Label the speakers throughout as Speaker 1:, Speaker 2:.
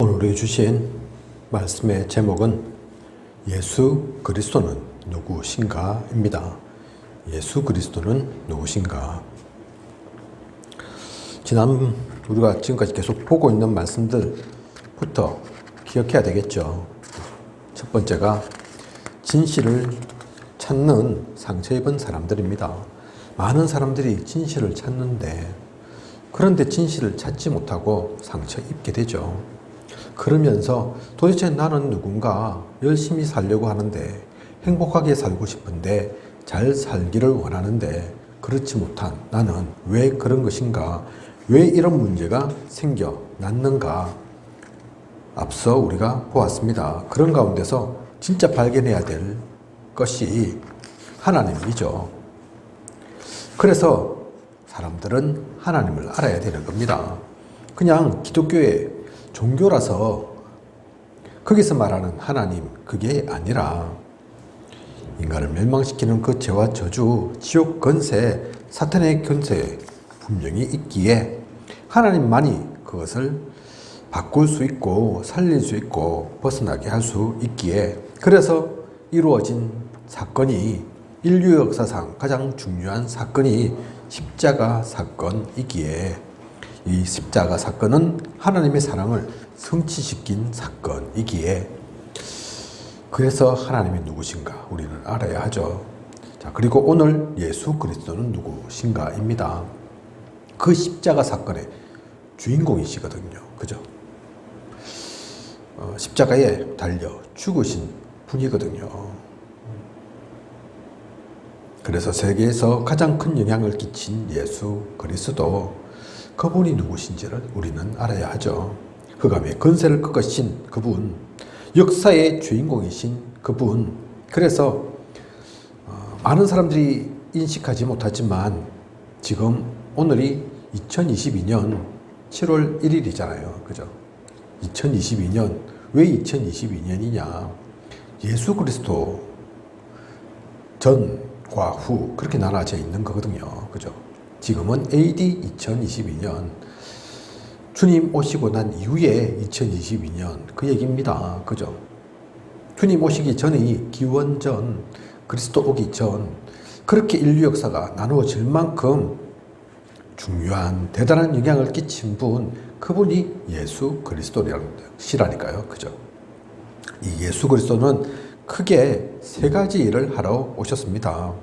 Speaker 1: 오늘 주신 말씀의 제목은 예수 그리스도는 누구신가입니다. 예수 그리스도는 누구신가? 지난 우리가 지금까지 계속 보고 있는 말씀들부터 기억해야 되겠죠. 첫 번째가 진실을 찾는 상처 입은 사람들입니다. 많은 사람들이 진실을 찾는데 그런데 진실을 찾지 못하고 상처 입게 되죠. 그러면서 도대체 나는 누군가 열심히 살려고 하는데 행복하게 살고 싶은데 잘 살기를 원하는데 그렇지 못한 나는 왜 그런 것인가? 왜 이런 문제가 생겨 났는가? 앞서 우리가 보았습니다. 그런 가운데서 진짜 발견해야 될 것이 하나님이죠. 그래서 사람들은 하나님을 알아야 되는 겁니다. 그냥 기독교의 종교라서 거기서 말하는 하나님 그게 아니라 인간을 멸망시키는 그 죄와 저주, 지옥 건세, 사탄의 건세 분명히 있기에 하나님만이 그것을 바꿀 수 있고 살릴 수 있고 벗어나게 할 수 있기에 그래서 이루어진 사건이 인류 역사상 가장 중요한 사건이 십자가 사건이기에 이 십자가 사건은 하나님의 사랑을 성취시킨 사건이기에 그래서 하나님이 누구신가 우리는 알아야 하죠. 자, 그리고 오늘 예수 그리스도는 누구신가입니다. 그 십자가 사건의 주인공이시거든요. 그죠? 어, 십자가에 달려 죽으신 분이거든요. 그래서 세계에서 가장 큰 영향을 끼친 예수 그리스도 그분이 누구신지를 우리는 알아야 하죠. 흑암의 건세를 꺾으신 그분, 역사의 주인공이신 그분. 그래서 어, 많은 사람들이 인식하지 못하지만 지금 오늘이 2022년 7월 1일이잖아요. 그죠? 2022년 왜 2022년이냐? 예수 그리스도 전과 후 그렇게 나눠져 있는 거거든요. 그죠? 지금은 AD 2022년 주님 오시고 난 이후에 2022년 그 얘기입니다. 그죠? 주님 오시기 전의 기원전 그리스도 오기 전 그렇게 인류 역사가 나누어질 만큼 중요한 대단한 영향을 끼친 분 그분이 예수 그리스도시라니까요. 그죠? 이 예수 그리스도는 크게 세 가지 일을 하러 오셨습니다.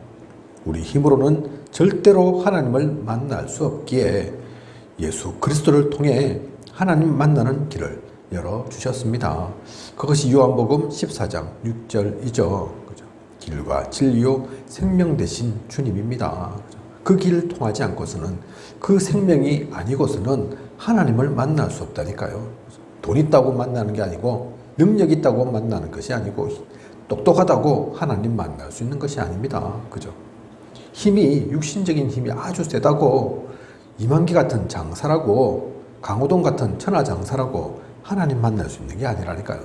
Speaker 1: 우리 힘으로는 절대로 하나님을 만날 수 없기에 예수 그리스도를 통해 하나님 만나는 길을 열어 주셨습니다. 그것이 요한복음 14장 6절이죠. 그죠? 길과 진리요 생명 되신 주님입니다. 그 길을 통하지 않고서는 그 생명이 아니고서는 하나님을 만날 수 없다니까요. 돈 있다고 만나는 게 아니고 능력 있다고 만나는 것이 아니고 똑똑하다고 하나님 만날 수 있는 것이 아닙니다. 그죠? 힘이 육신적인 힘이 아주 세다고 이만기 같은 장사라고 강호동 같은 천하장사라고 하나님 만날 수 있는 게 아니라니까요.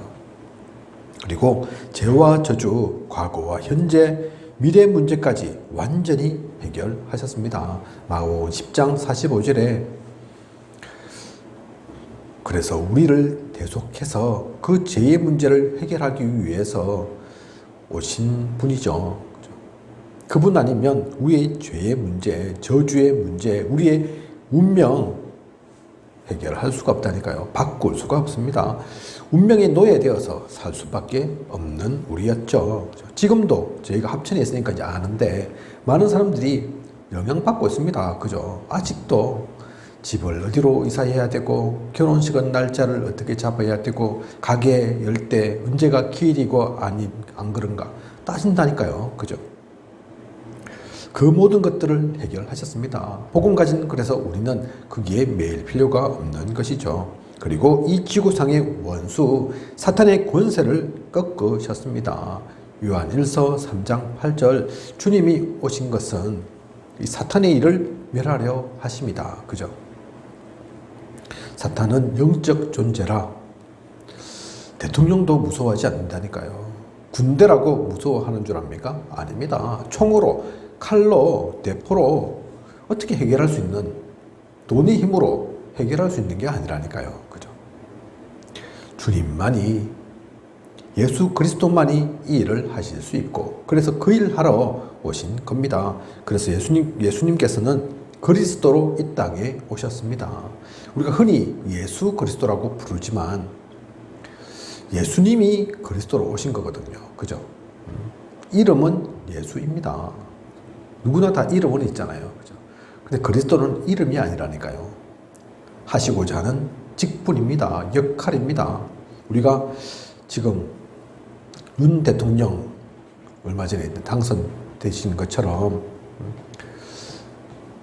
Speaker 1: 그리고 죄와 저주, 과거와 현재, 미래 문제까지 완전히 해결하셨습니다. 마가복음 10장 45절에 그래서 우리를 대속해서 그 죄의 문제를 해결하기 위해서 오신 분이죠. 그분 아니면 우리의 죄의 문제, 저주의 문제, 우리의 운명 해결할 수가 없다니까요. 바꿀 수가 없습니다. 운명의 노예되어서 살 수밖에 없는 우리였죠. 지금도 저희가 합천에 있으니까 이제 아는데 많은 사람들이 영향받고 있습니다. 그죠? 아직도 집을 어디로 이사해야 되고 결혼식은 날짜를 어떻게 잡아야 되고 가게 열 때 언제가 기일이고 아니 안 그런가 따진다니까요. 그죠? 그 모든 것들을 해결하셨습니다. 복음 가진 그래서 우리는 거기에 매일 필요가 없는 것이죠. 그리고 이 지구상의 원수 사탄의 권세를 꺾으셨습니다. 요한 1서 3장 8절 주님이 오신 것은 이 사탄의 일을 멸하려 하십니다. 그죠? 사탄은 영적 존재라 대통령도 무서워하지 않는다니까요. 군대라고 무서워하는 줄 압니까? 아닙니다. 총으로 칼로, 대포로 어떻게 해결할 수 있는 돈의 힘으로 해결할 수 있는 게 아니라니까요. 그죠? 주님만이 예수 그리스도만이 이 일을 하실 수 있고 그래서 그 일을 하러 오신 겁니다. 그래서 예수님 예수님께서는 그리스도로 이 땅에 오셨습니다. 우리가 흔히 예수 그리스도라고 부르지만 예수님이 그리스도로 오신 거거든요. 그죠? 음. 이름은 예수입니다. 누구나 다 이름은 있잖아요. 그죠? 근데 그리스도는 이름이 아니라니까요. 하시고자 하는 직분입니다. 역할입니다. 우리가 지금 윤 대통령 얼마 전에 당선되신 것처럼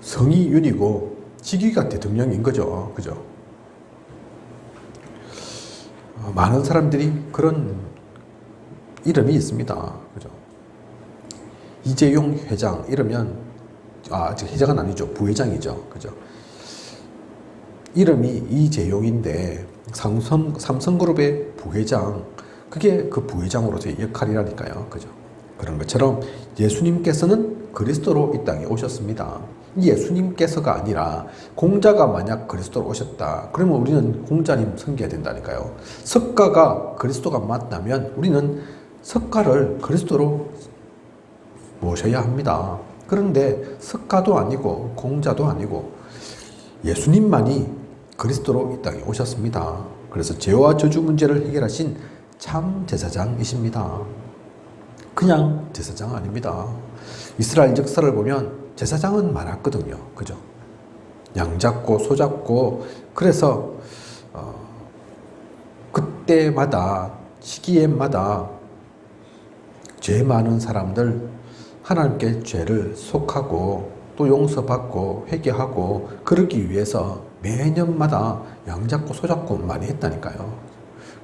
Speaker 1: 성이 윤이고 직위가 대통령인 거죠. 그죠? 어, 많은 사람들이 그런 이름이 있습니다. 그죠? 이재용 회장 이러면 아, 저 회장은 아니죠. 부회장이죠. 그죠? 이름이 이재용인데 삼성 삼성그룹의 부회장 그게 그 부회장으로서의 역할이라니까요. 그죠? 그런 것처럼 예수님께서는 그리스도로 이 땅에 오셨습니다. 예수님께서가 아니라 공자가 만약 그리스도로 오셨다. 그러면 우리는 공자님 섬겨야 된다니까요. 석가가 그리스도가 맞다면 우리는 석가를 그리스도로 모셔야 합니다. 그런데 석가도 아니고 공자도 아니고 예수님만이 그리스도로 이 땅에 오셨습니다. 그래서 죄와 저주 문제를 해결하신 참 제사장이십니다. 그냥 제사장 아닙니다. 이스라엘 역사를 보면 제사장은 많았거든요. 그죠? 양 잡고 소 잡고 그래서 어, 그때마다 시기에마다 죄 많은 사람들 하나님께 죄를 속하고 또 용서받고 회개하고 그러기 위해서 매년마다 양 잡고 소 잡고 많이 했다니까요.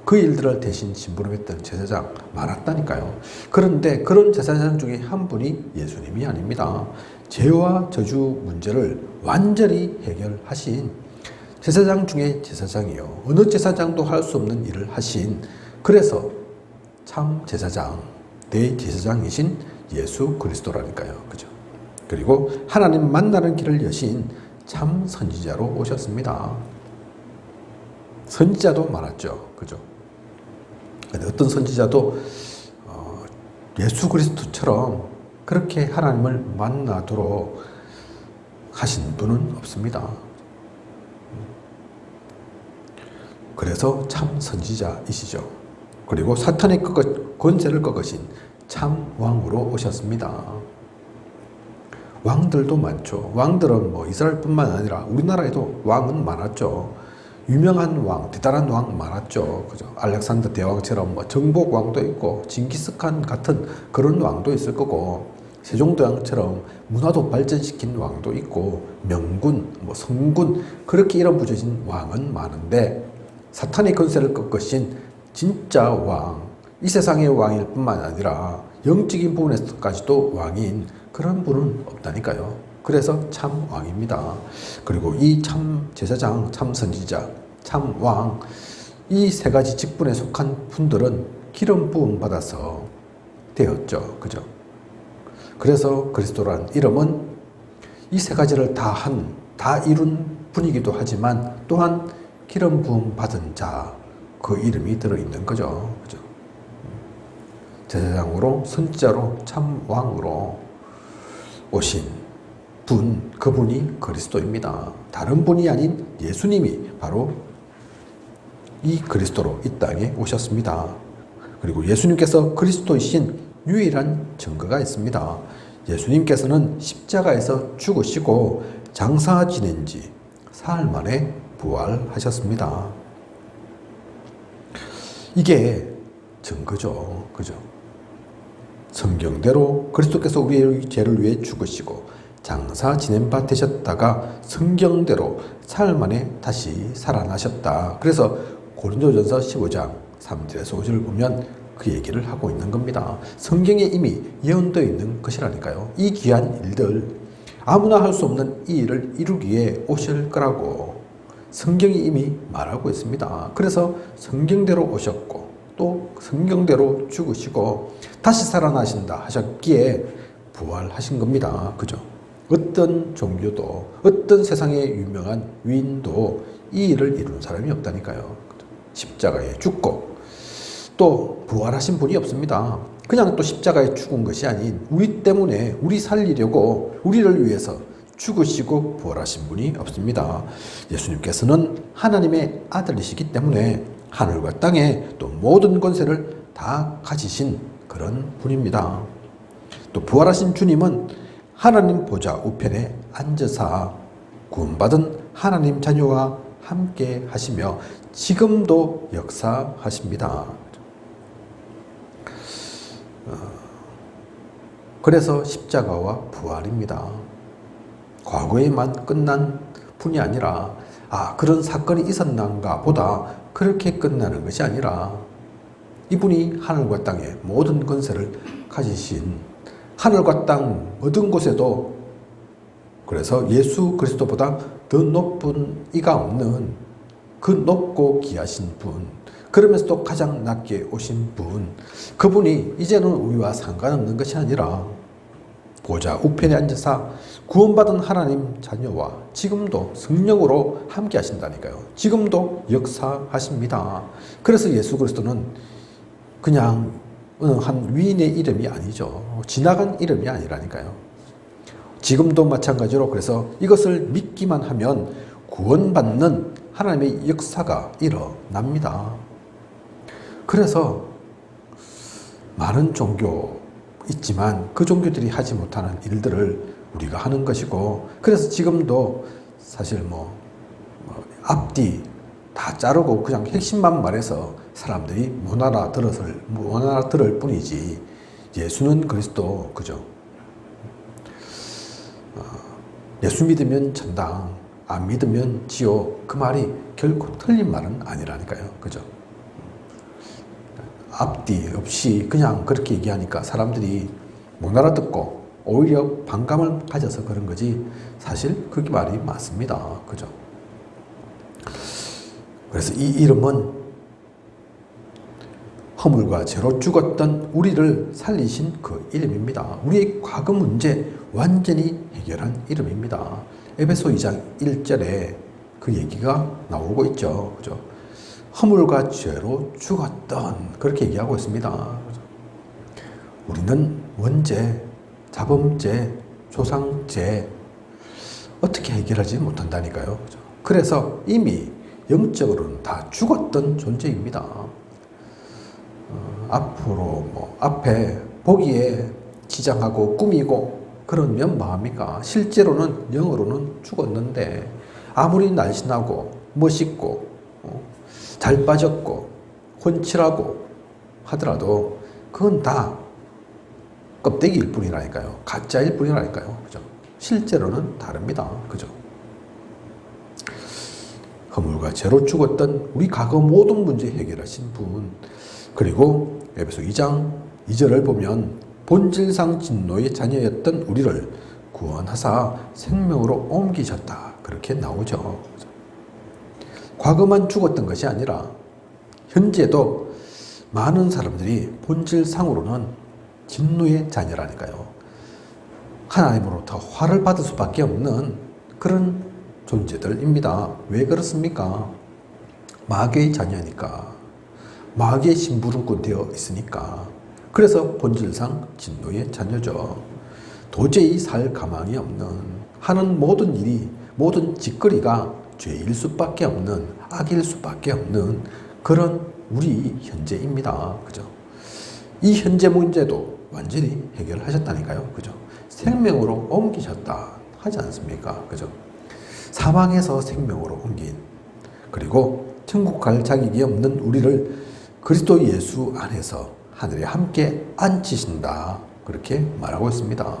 Speaker 1: 그 일들을 대신 심부름했던 제사장 많았다니까요. 그런데 그런 제사장 중에 한 분이 예수님이 아닙니다. 죄와 저주 문제를 완전히 해결하신 제사장 중에 제사장이요. 어느 제사장도 할 수 없는 일을 하신 그래서 참 제사장, 대제사장이신 예수 그리스도라니까요. 그죠? 그리고 하나님 만나는 길을 여신 참 선지자로 오셨습니다. 선지자도 많았죠. 그죠? 근데 어떤 선지자도 어, 예수 그리스도처럼 그렇게 하나님을 만나도록 하신 분은 없습니다. 그래서 참 선지자이시죠. 그리고 사탄의 권세를 꺾으신 참 왕으로 오셨습니다. 왕들도 많죠. 왕들은 뭐 이스라엘뿐만 아니라 우리나라에도 왕은 많았죠. 유명한 왕, 대단한 왕 많았죠. 그죠? 알렉산더 대왕처럼 뭐 정복 왕도 있고 징기스칸 같은 그런 왕도 있을 거고 세종대왕처럼 문화도 발전시킨 왕도 있고 명군, 뭐 성군 그렇게 이름 붙여진 왕은 많은데 사탄의 권세를 꺾으신 진짜 왕, 이 세상의 왕일 뿐만 아니라 영적인 부분에서까지도 왕인 그런 분은 없다니까요. 그래서 참 왕입니다. 그리고 이 참 제사장, 참 선지자, 참 왕, 이 세 가지 직분에 속한 분들은 기름 부음 받아서 되었죠. 그죠? 그래서 그리스도란 이름은 이 세 가지를 다 한, 다 이룬 분이기도 하지만 또한 기름 부음 받은 자, 그 이름이 들어있는 거죠. 그죠? 제사장으로, 선지자로, 참 왕으로 오신 분, 그분이 그리스도입니다. 다른 분이 아닌 예수님이 바로 이 그리스도로 이 땅에 오셨습니다. 그리고 예수님께서 그리스도이신 유일한 증거가 있습니다. 예수님께서는 십자가에서 죽으시고 장사 지낸 지 사흘 만에 부활하셨습니다. 이게 증거죠. 그죠? 성경대로 그리스도께서 우리의 죄를 위해 죽으시고 장사 지낸 바 되셨다가 성경대로 사흘 만에 다시 살아나셨다. 그래서 고린도전서 15장 3절에서 5절을 보면 그 얘기를 하고 있는 겁니다. 성경에 이미 예언되어 있는 것이라니까요. 이 귀한 일들 아무나 할 수 없는 이 일을 이루기에 오실 거라고 성경이 이미 말하고 있습니다. 그래서 성경대로 오셨고 또 성경대로 죽으시고 다시 살아나신다 하셨기에 부활하신 겁니다. 그죠? 어떤 종교도 어떤 세상의 유명한 위인도 이 일을 이룬 사람이 없다니까요. 십자가에 죽고 또 부활하신 분이 없습니다. 그냥 또 십자가에 죽은 것이 아닌 우리 때문에 우리 살리려고 우리를 위해서 죽으시고 부활하신 분이 없습니다. 예수님께서는 하나님의 아들이시기 때문에 하늘과 땅에 또 모든 권세를 다 가지신 그런 분입니다. 또 부활하신 주님은 하나님 보좌 우편에 앉으사 구원받은 하나님 자녀와 함께 하시며 지금도 역사하십니다. 어, 그래서 십자가와 부활입니다. 과거에만 끝난 분이 아니라 아 그런 사건이 있었는가 보다 그렇게 끝나는 것이 아니라 이분이 하늘과 땅의 모든 권세를 가지신 하늘과 땅 어떤 곳에도 그래서 예수 그리스도보다 더 높은 이가 없는 그 높고 귀하신 분 그러면서도 가장 낮게 오신 분 그분이 이제는 우리와 상관없는 것이 아니라 보좌 우편에 앉아서 구원받은 하나님 자녀와 지금도 성령으로 함께 하신다니까요. 지금도 역사하십니다. 그래서 예수 그리스도는 그냥 한 위인의 이름이 아니죠. 지나간 이름이 아니라니까요. 지금도 마찬가지로 그래서 이것을 믿기만 하면 구원받는 하나님의 역사가 일어납니다. 그래서 많은 종교 있지만 그 종교들이 하지 못하는 일들을 우리가 하는 것이고 그래서 지금도 사실 뭐, 뭐 앞뒤 다 자르고 그냥 핵심만 말해서 사람들이 못 알아들었을 못 알아들을 뿐이지 예수는 그리스도 그죠? 어, 예수 믿으면 전당 안 믿으면 지옥 그 말이 결코 틀린 말은 아니라니까요. 그죠 앞뒤 없이 그냥 그렇게 얘기하니까 사람들이 못 알아듣고 오히려 반감을 가져서 그런 거지 사실 그게 말이 맞습니다. 그죠? 그래서 이 이름은 허물과 죄로 죽었던 우리를 살리신 그 이름입니다. 우리의 과거 문제 완전히 해결한 이름입니다. 에베소 2장 1절에 그 얘기가 나오고 있죠. 그죠? 허물과 죄로 죽었던 그렇게 얘기하고 있습니다. 우리는 원죄, 자범죄, 조상죄 어떻게 해결하지 못한다니까요. 그래서 이미 영적으로는 다 죽었던 존재입니다. 어, 앞으로 뭐 앞에 보기에 지장하고 꾸미고 그러면 뭐합니까? 실제로는 영으로는 죽었는데 아무리 날씬하고 멋있고 어, 잘 빠졌고 훤칠하고 하더라도 그건 다 껍데기일 뿐이라니까요. 가짜일 뿐이라니까요. 그죠? 실제로는 다릅니다. 그죠? 허물과 죄로 죽었던 우리 과거 모든 문제 해결하신 분. 그리고 에베소 2장 2절을 보면 본질상 진노의 자녀였던 우리를 구원하사 생명으로 옮기셨다. 그렇게 나오죠. 과거만 죽었던 것이 아니라 현재도 많은 사람들이 본질상으로는 진노의 자녀라니까요. 하나님으로부터 화를 받을 수밖에 없는 그런 존재들입니다. 왜 그렇습니까? 마귀의 자녀니까. 마귀의 심부름꾼 되어 있으니까. 그래서 본질상 진노의 자녀죠. 도저히 살 가망이 없는 하는 모든 일이 모든 짓거리가 죄일 수밖에 없는 악일 수밖에 없는 그런 우리 현재입니다. 그죠? 이 현재 문제도 완전히 해결하셨다니까요. 그죠? 생명으로 옮기셨다 하지 않습니까? 그죠? 사망에서 생명으로 옮긴 그리고 천국 갈 자격이 없는 우리를 그리스도 예수 안에서 하늘에 함께 앉히신다. 그렇게 말하고 있습니다.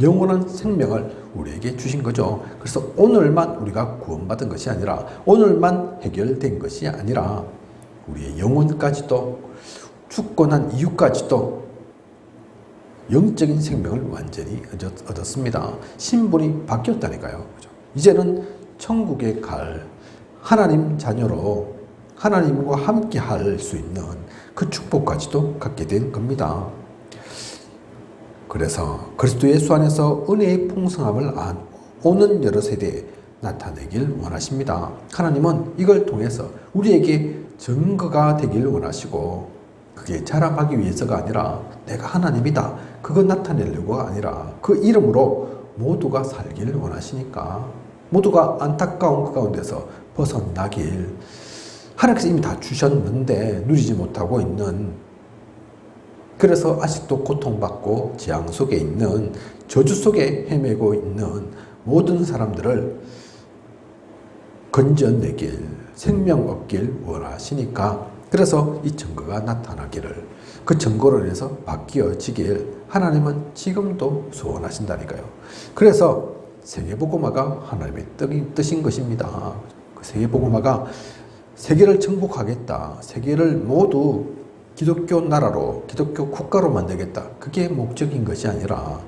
Speaker 1: 영원한 생명을 우리에게 주신 거죠. 그래서 오늘만 우리가 구원받은 것이 아니라 오늘만 해결된 것이 아니라 우리의 영혼까지도 죽고 난 이후까지도 영적인 생명을 완전히 얻었습니다. 신분이 바뀌었다니까요. 이제는 천국에 갈 하나님 자녀로 하나님과 함께 할 수 있는 그 축복까지도 갖게 된 겁니다. 그래서 그리스도 예수 안에서 은혜의 풍성함을 안 오는 여러 세대에 나타내길 원하십니다. 하나님은 이걸 통해서 우리에게 증거가 되길 원하시고 그게 자랑하기 위해서가 아니라 내가 하나님이다. 그거 나타내려고가 아니라 그 이름으로 모두가 살기를 원하시니까 모두가 안타까운 그 가운데서 벗어나길 하나님께서 이미 다 주셨는데 누리지 못하고 있는 그래서 아직도 고통받고 재앙 속에 있는 저주 속에 헤매고 있는 모든 사람들을 건져내길 생명 얻길 원하시니까 그래서 이 증거가 나타나기를 그 증거로 인해서 바뀌어지길 하나님은 지금도 소원하신다니까요. 그래서 세계복음화가 하나님의 뜻인- 것입니다. 그 세계복음화가 세계를 정복하겠다. 세계를 모두 기독교 나라로, 기독교 국가로 만들겠다. 그게 목적인 것이 아니라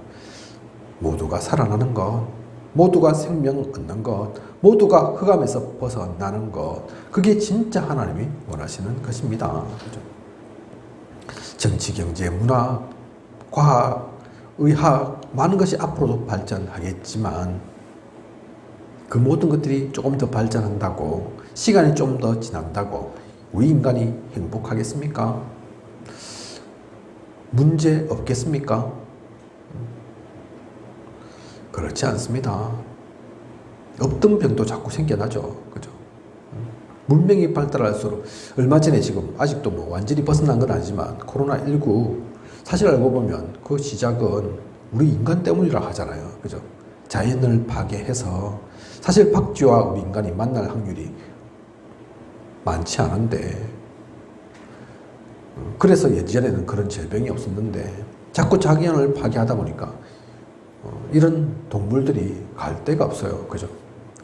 Speaker 1: 모두가 살아나는 것, 모두가 생명 얻는 것, 모두가 흑암에서 벗어나는 것, 그게 진짜 하나님이 원하시는 것입니다. 정치, 경제, 문화, 과학, 의학, 많은 것이 앞으로도 발전하겠지만, 그 모든 것들이 조금 더 발전한다고, 시간이 좀 더 지난다고, 우리 인간이 행복하겠습니까? 문제 없겠습니까? 그렇지 않습니다. 없던 병도 자꾸 생겨나죠. 그죠? 문명이 발달할수록 얼마 전에 지금 아직도 뭐 완전히 벗어난 건 아니지만 코로나19 사실 알고 보면 그 시작은 우리 인간 때문이라 하잖아요. 그죠? 자연을 파괴해서 사실 박쥐와 우리 인간이 만날 확률이 많지 않은데 그래서 예전에는 그런 질병이 없었는데 자꾸 자연을 파괴하다 보니까 어, 이런 동물들이 갈 데가 없어요. 그죠?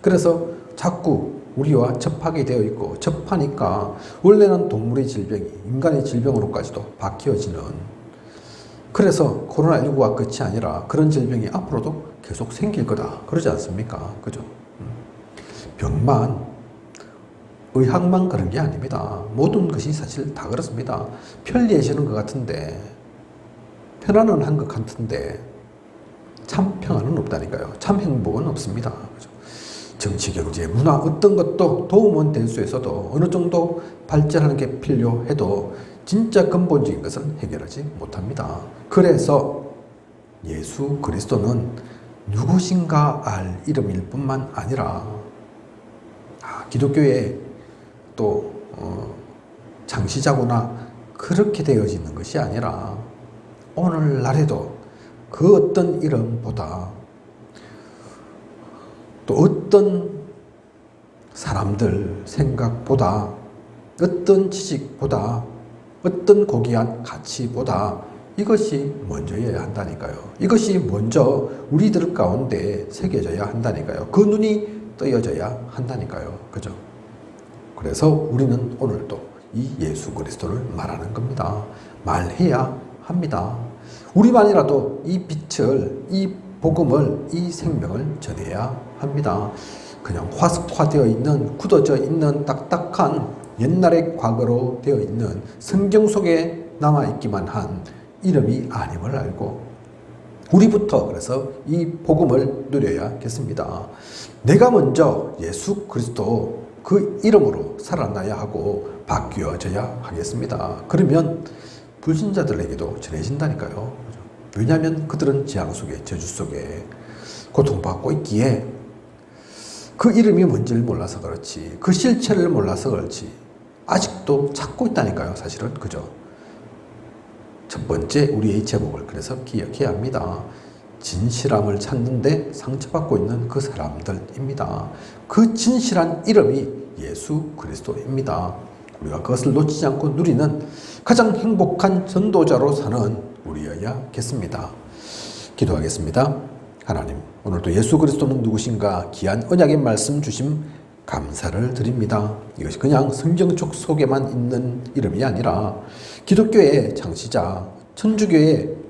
Speaker 1: 그래서 자꾸 우리와 접하게 되어 있고 접하니까 원래는 동물의 질병이 인간의 질병으로까지도 바뀌어지는 그래서 코로나19가 끝이 아니라 그런 질병이 앞으로도 계속 생길 거다. 그러지 않습니까? 그죠? 음. 병만 의학만 그런 게 아닙니다. 모든 것이 사실 다 그렇습니다. 편리해지는 것 같은데 편안은 한 것 같은데 참 평안은 없다니까요. 참 행복은 없습니다. 그죠? 정치, 경제, 문화 어떤 것도 도움은 될 수 있어도 어느 정도 발전하는 게 필요해도 진짜 근본적인 것은 해결하지 못합니다. 그래서 예수 그리스도는 누구신가 알 이름일 뿐만 아니라 아, 기독교의 또 어, 장시자구나 그렇게 되어지는 것이 아니라 오늘날에도 그 어떤 이름보다 또 어떤 사람들 생각보다 어떤 지식보다 어떤 고귀한 가치보다 이것이 먼저여야 한다니까요. 이것이 먼저 우리들 가운데 새겨져야 한다니까요. 그 눈이 떠여져야 한다니까요. 그죠? 그래서 우리는 오늘도 이 예수 그리스도를 말하는 겁니다. 말해야 합니다. 우리만이라도 이 빛을, 이 복음을, 이 생명을 전해야 합니다. 그냥 화석화되어 있는, 굳어져 있는 딱딱한 옛날의 과거로 되어 있는 성경 속에 남아있기만 한 이름이 아님을 알고 우리부터 그래서 이 복음을 누려야겠습니다. 내가 먼저 예수 그리스도 그 이름으로 살아나야 하고 바뀌어져야 하겠습니다. 그러면 불신자들에게도 전해진다니까요. 왜냐하면 그들은 재앙 속에 저주 속에 고통받고 있기에 그 이름이 뭔지를 몰라서 그렇지 그 실체를 몰라서 그렇지 아직도 찾고 있다니까요. 사실은 그죠. 첫 번째 우리의 제목을 그래서 기억해야 합니다. 진실함을 찾는데 상처받고 있는 그 사람들입니다. 그 진실한 이름이 예수 그리스도입니다. 우리가 그것을 놓치지 않고 누리는 가장 행복한 전도자로 사는 우리여야겠습니다. 기도하겠습니다. 하나님, 오늘도 예수 그리스도는 누구신가 귀한 언약의 말씀 주심 감사를 드립니다. 이것이 그냥 성경 쪽 속에만 있는 이름이 아니라 기독교의 창시자, 천주교의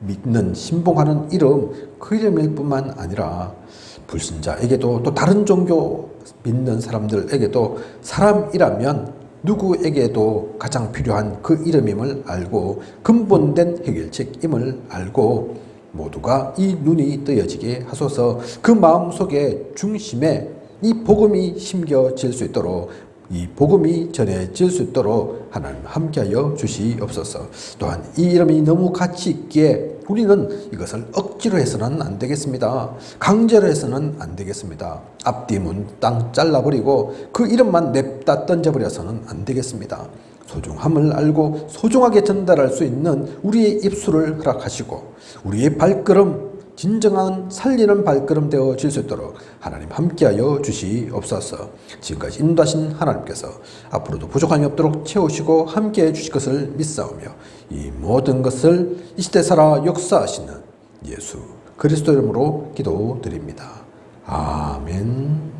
Speaker 1: 믿는 신봉하는 이름 그 이름일 뿐만 아니라 불신자에게도 또 다른 종교 믿는 사람들에게도 사람이라면 누구에게도 가장 필요한 그 이름임을 알고 근본된 해결책임을 알고 모두가 이 눈이 뜨여지게 하소서 그 마음 속에 중심에 이 복음이 심겨질 수 있도록 이 복음이 전해질 수 있도록 하나님 함께하여 주시옵소서. 또한 이 이름이 너무 가치 있기에 우리는 이것을 억지로 해서는 안 되겠습니다. 강제로 해서는 안 되겠습니다. 앞뒤 문 땅 잘라버리고 그 이름만 냅다 던져버려서는 안 되겠습니다. 소중함을 알고 소중하게 전달할 수 있는 우리의 입술을 허락하시고 우리의 발걸음 진정한 살리는 발걸음 되어 질 수 있도록 하나님 함께하여 주시옵소서. 지금까지 인도하신 하나님께서 앞으로도 부족함이 없도록 채우시고 함께해 주실 것을 믿사오며 이 모든 것을 이 시대 살아 역사하시는 예수 그리스도 이름으로 기도드립니다. 아멘.